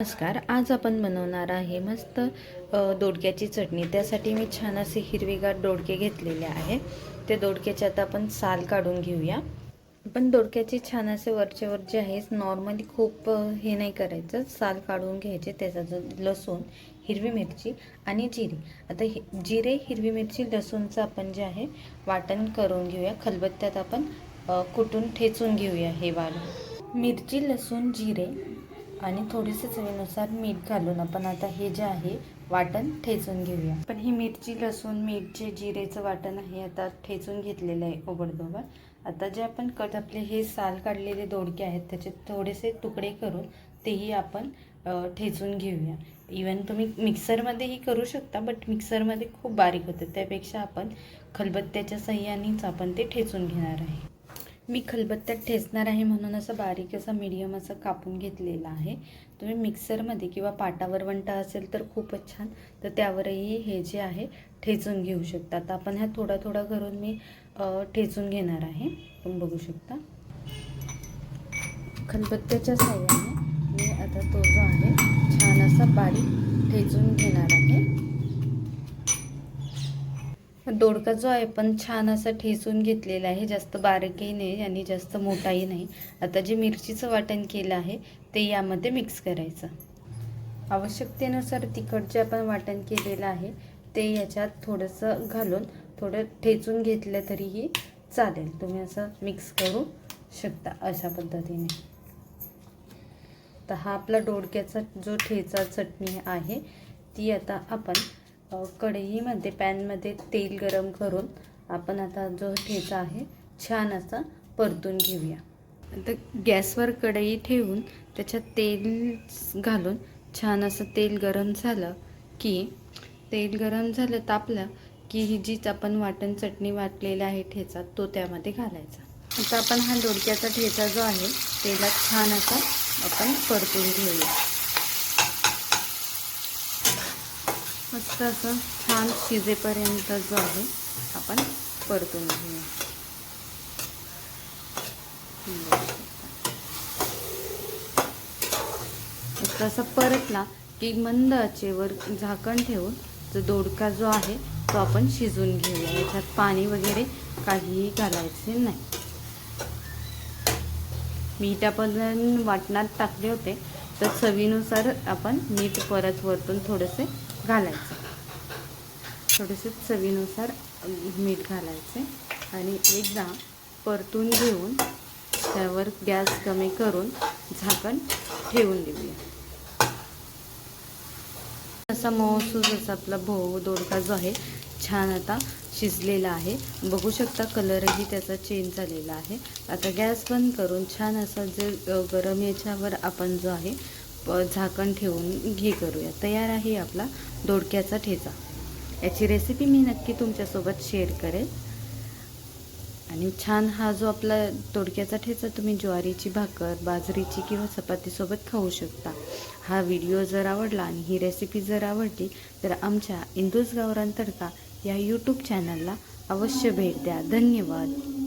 नमस्कार आज आपण बनवणार आहे मस्त दोडक्याची चटणी. त्यासाठी मी छान असे हिरवेगार दोडके घेतलेले आहे. ते दोडक्याचे आता आपण साल काढून घेऊया. पण दोडक्याचे छान असे वरचे वर जे आहे नॉर्मली खूप हे नाही करायचं. साल काढून घ्यायचे त्याचा जो लसूण हिरवी मिरची आणि जिरे. आता हि जिरे हिरवी मिरची लसूणचं आपण जे आहे वाटण करून घेऊया. खलबत्त्यात आपण कुटून ठेचून घेऊया हे वाढ मिरची लसूण जिरे आणि थोडेसे चवीनुसार मीठ घालून आपण आता हे जे आहे वाटण ठेचून घेऊया. पण ही मिरची लसूण मीठचे जिरेचं वाटण आहे आता ठेचून घेतलेलं आहे ओबडधोबड. आता जे आपण कट आपले हे साल काढलेले दोडके आहेत त्याचे थोडेसे तुकडे करून तेही आपण ठेचून घेऊया. इवन तुम्ही मिक्सरमध्येही करू शकता बट मिक्सरमध्ये खूप बारीक होतं. त्यापेक्षा आपण खलबत्त्याच्या सहाय्यानेच आपण ते ठेचून घेणार आहे. मी खलबत्त्यात ठेचणार आहे म्हणून असं बारीक असा मीडियम असं कापून घेतलेला आहे. तुम्ही मिक्सरमध्ये किंवा पाटावर वंटा असेल तर खूपच छान. तर त्यावरही हे जे आहे ठेचून घेऊ शकता. तर आपण ह्या थोडा थोडा करून मी ठेचून घेणार आहे. तुम्ही बघू शकता. खलबत्त्याच्या साह्याने मी आता तो जो आहे छान असा बारीक ठेचून घेणार आहे. दोडका जो आहे पण छान असा ठेचून घेतलेला आहे. जास्त बारीकही नाही आणि जास्त मोठाही नाही. आता जे मिरचीचं वाटण केलं आहे ते यामध्ये मिक्स करायचं. आवश्यकतेनुसार तिखट जे आपण वाटण केलेलं आहे ते याच्यात थोडंसं घालून थोडं ठेचून घेतलं तरीही चालेल. तुम्ही असं मिक्स करू शकता अशा पद्धतीने. तर हा आपला डोडक्याचा जो ठेचा चटणी आहे ती आता आपण कढईमध्ये पॅनमध्ये तेल गरम करून आपण आता जो ठेचा आहे छान असा परतून घेऊया. आता गॅसवर कढई ठेवून त्याच्यात तेल घालून छान असं तेल गरम झालं की तेल गरम झालं तापलं की ही जीच आपण वाटण चटणी वाटलेला आहे ठेचा तो त्यामध्ये घालायचा. आता आपण हा दोडक्याचा ठेचा जो आहे तेलात छान असा आपण परतून घेऊया. मस्त असं छान शिजेपर्यंत जो आहे आपण परतून घेऊया. मस्त असं परतला की मंद आचेवर झाकण ठेवून जो दोडका जो आहे तो आपण शिजून घेऊया. याच्यात पाणी वगैरे काहीही घालायचे नाही. मी आपण वाटणात टाकले होते तर चवीनुसार आपण मीठ परत वरतून थोडेसे घालायचे. थोडेसे चवीनुसार मीठ घालायचे आणि एकदा परतून घेऊन त्यावर गॅस कमी करून झाकण ठेवून देऊया. असा मऊसूस असा आपला भोव दोडका जो आहे छान आता शिजलेला आहे. बघू शकता कलरही त्याचा चेंज झालेला आहे. आता गॅस बंद करून छान असा जे गरम याच्यावर आपण जो आहे प- झाकण ठेवून घे करूया. तयार आहे आपला दोडक्याचा ठेचा. याची रेसिपी मी नक्की तुमच्यासोबत शेअर करेल. आणि छान हा जो आपला तोडक्याचा ठेचा तुम्ही ज्वारीची भाकर बाजरीची किंवा चपातीसोबत खाऊ शकता. हा व्हिडिओ जर आवडला आणि ही रेसिपी जर आवडली तर आमच्या इंदूस गावरान तडका या यूट्यूब चॅनलला अवश्य भेट द्या. धन्यवाद.